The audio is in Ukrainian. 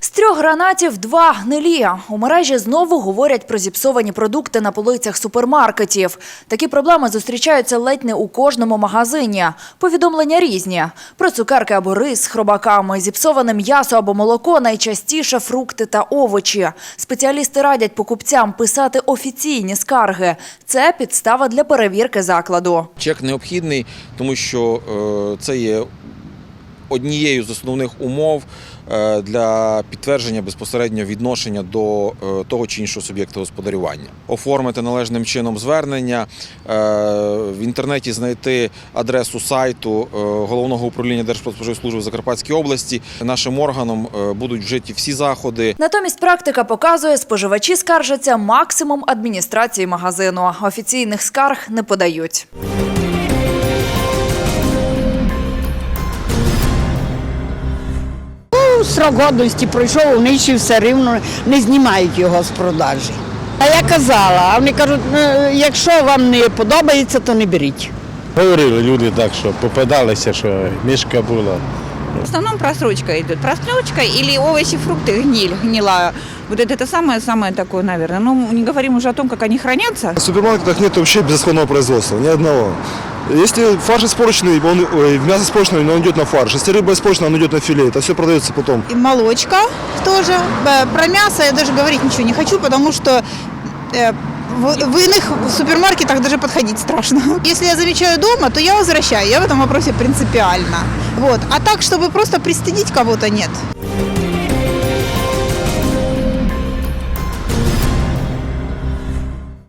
З трьох гранатів два гнилі. У мережі знову говорять про зіпсовані продукти на полицях супермаркетів. Такі проблеми зустрічаються ледь не у кожному магазині. Повідомлення різні. Про цукерки або рис з хробаками, зіпсоване м'ясо або молоко, найчастіше фрукти та овочі. Спеціалісти радять покупцям писати офіційні скарги. Це підстава для перевірки закладу. Чек необхідний, тому що е, це є однією з основних умов е, для підтвердження безпосередньо відношення до е, того чи іншого суб'єкта господарювання. Оформити належним чином звернення, е, в інтернеті знайти адресу сайту головного управління Держпродспоживслужби в Закарпатській області. Нашим органом будуть вжиті всі заходи Натомість практика показує, споживачі скаржаться максимум адміністрації магазину. Офіційних скарг не подають. Срок годності пройшов, вони ще все рівно не знімають його з продажі. А я казала, а вони кажуть, «Ну, якщо вам не подобається, то не беріть. Говорили люди так, що попадалися, що мішка була. В основном просрочка идет. Просрочка или овощи, фрукты, гниль, гнилая. Вот это, это самое-самое такое, наверное. Ну, не говорим уже о том, как они хранятся. В супермаркетах нет вообще безысходного производства, ни одного. Если фарш испорченный, он, ой, мясо испорченное, но он идет на фарш. Если рыба испорченная, он идет на филе. Это все продается потом. И молочка тоже. Э, Про мясо я даже говорить ничего не хочу, потому что э, в, в иных супермаркетах даже подходить страшно. Если я замечаю дома, то я возвращаю. Я в этом вопросе принципиально. Вот. А так, чтобы просто пристыдить кого-то, нет.